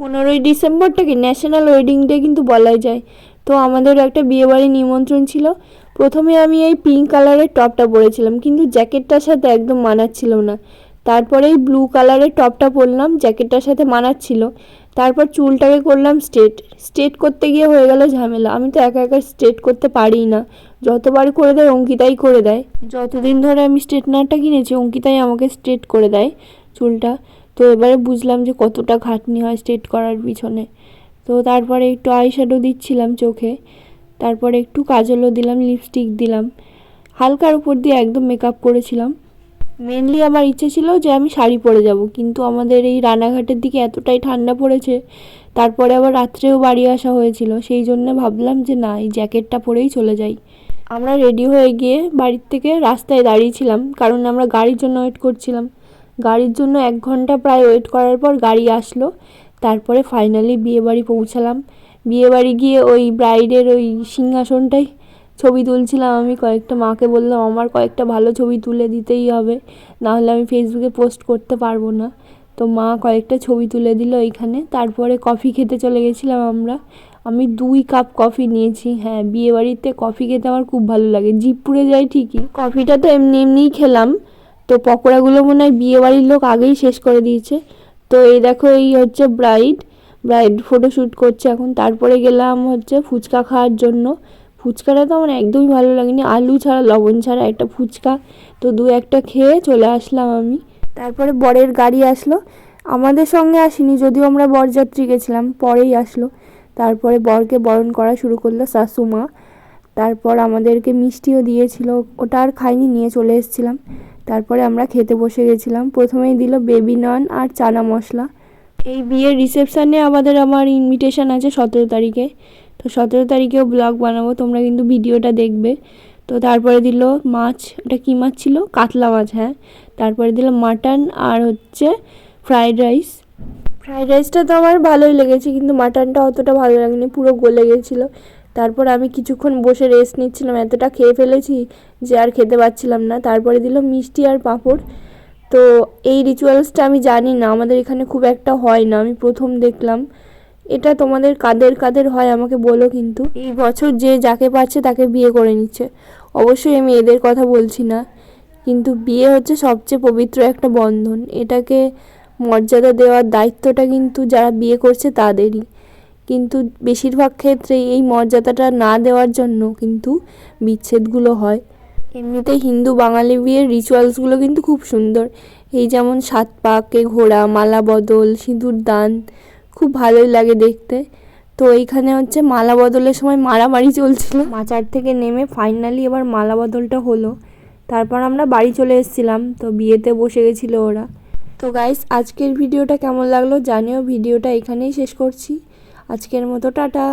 পনেরোই ডিসেম্বরটাকে national wedding day কিন্তু বলাই যায়। তো আমাদের একটা বিয়েবাড়ি নিমন্ত্রণ ছিল। প্রথমে আমি এই পিঙ্ক কালারের টপটা পরেছিলাম, কিন্তু জ্যাকেটটার সাথে একদম মানাচ্ছিল না। তারপরে এই ব্লু কালারের টপটা পরলাম, জ্যাকেটটার সাথে মানাচ্ছিল। তারপর চুলটাকে করলাম স্ট্রেট স্ট্রেট করতে গিয়ে হয়ে গেল ঝামেলা। আমি তো একা একা স্ট্রেট করতে পারি না। যতবার করে দেয়, অঙ্কিতাই করে দেয়। যতদিন ধরে আমি স্ট্রেটনারটা কিনেছি, অঙ্কিতাই আমাকে স্ট্রেট করে দেয় চুলটা। তো এবারে বুঝলাম যে কতটা খাটনি হয় স্ট্রেট করার পিছনে। তো তারপরে একটু আইশ্যাডো দিচ্ছিলাম চোখে, তারপরে একটু কাজলও দিলাম লিপস্টিক দিলাম। হালকার উপর দিয়ে একদম মেকআপ করেছিলাম। মেনলি আমার ইচ্ছে ছিল যে আমি শাড়ি পরে যাব, কিন্তু আমাদের এই রানাঘাটের দিকে এতটাই ঠান্ডা পড়েছে, তারপরে আবার রাত্রেও বাড়ি আসা হয়েছিল, সেই জন্য ভাবলাম যে না, এই জ্যাকেটটা পরেই চলে যাই। আমরা রেডি হয়ে গিয়ে বাড়ির থেকে রাস্তায় দাঁড়িয়েছিলাম, কারণ আমরা গাড়ির জন্য ওয়েট করছিলাম। গাড়ির জন্য এক ঘণ্টা প্রায় ওয়েট করার পর গাড়ি আসলো। তারপরে ফাইনালি বিয়েবাড়ি পৌঁছালাম। বিয়েবাড়ি গিয়ে ওই ব্রাইডের ওই সিংহাসনটাই ছবি তুলছিলাম আমি। কয়েকটা মাকে বললাম, আমার কয়েকটা ভালো ছবি তুলে দিতেই হবে। নাহলে আমি ফেসবুকে পোস্ট করতে পারব না। তো মা কয়েকটা ছবি তুলে দিল এইখানে। তারপরে কফি খেতে চলে গেছিলাম আমরা। আমি দুই কাপ কফি নিয়েছি। হ্যাঁ বিয়েবাড়িতে কফি খেতে আমার খুব ভালো লাগে। জিপ পুড়ে যায় ঠিকই। কফিটা তো এমনি এমনিই খেলাম। তো পকোড়াগুলো মনে হয় বিয়েবাড়ির লোক আগেই শেষ করে দিয়েছে। তো এই দেখো, এই হচ্ছে ব্রাইড ব্রাইড ফটোশ্যুট করছে এখন। তারপরে গেলাম হচ্ছে ফুচকা খাওয়ার জন্য। ফুচকাটা তো আমার একদমই ভালো লাগেনি। আলু ছাড়া, লবণ ছাড়া একটা ফুচকা। তো দু একটা খেয়ে চলে আসলাম আমি। তারপরে বরের গাড়ি আসলো। আমাদের সঙ্গে আসেনি, যদিও আমরা বরযাত্রী গেছিলাম, পরেই আসলো। তারপরে বরকে বরণ করা শুরু করল শাশুমা তারপর আমাদেরকে মিষ্টিও দিয়েছিল। ওটা আর খাইনি, নিয়ে চলে এসেছিলাম। তারপরে আমরা খেতে বসে গেছিলাম। প্রথমেই দিল বেবি নন আর চানা মশলা। এই বিয়ের রিসেপশানে আমাদের আমার ইনভিটেশন আছে সতেরো তারিখে। তো সতেরো তারিখেও ব্লগ বানাবো, তোমরা কিন্তু ভিডিওটা দেখবে। তো তারপরে দিল মাছ, ওটা কী মাছ ছিল? কাতলা মাছ হ্যাঁ। তারপরে দিল মাটন আর হচ্ছে ফ্রায়েড রাইস ফ্রায়েড রাইসটা তো আমার ভালোই লেগেছে, কিন্তু মাটনটা অতটা ভালো লাগেনি, পুরো গলে গেছিল। তারপর আমি কিছুক্ষণ বসে রেস্ট নিচ্ছিলাম। এতটা খেয়ে ফেলেছি যে আর খেতে পারছিলাম না। তারপরে দিল মিষ্টি আর পাঁপড়। তো এই রিচুয়ালসটা আমি জানি না, আমাদের এখানে খুব একটা হয় না, আমি প্রথম দেখলাম। এটা তোমাদের কাদের কাদের হয় আমাকে বলো কিন্তু। এই বছর যে যাকে পাচ্ছে তাকে বিয়ে করে নিচ্ছে। অবশ্যই আমি এদের কথা বলছি না। কিন্তু বিয়ে হচ্ছে সবচেয়ে পবিত্র একটা বন্ধন। এটাকে মর্যাদা দেওয়ার দায়িত্বটা কিন্তু যারা বিয়ে করছে তাদেরই। কিন্তু বেশিরভাগ ক্ষেত্রে এই মর্যাদাটা না দেওয়ার জন্য কিন্তু বিচ্ছেদগুলো হয়। এমনিতে হিন্দু বাঙালি বিয়ের রিচুয়ালসগুলো কিন্তু খুব সুন্দর। এই যেমন সাত পাকে ঘোড়া, মালা বদল, সিঁদুর দান, খুব ভালোই লাগে দেখতে। তো এইখানে হচ্ছে মালা বদলের সময় মারামারি চলছিল। মাচার থেকে নেমে ফাইনালি এবার মালা বদলটা হলো। তারপর আমরা বাড়ি চলে এসেছিলাম, তো বিয়েতে বসে গেছিল ওরা। তো গাইস আজকের ভিডিওটা কেমন লাগল জানিও। ভিডিওটা এখানেই শেষ করছি। আজকের মতো টাটা।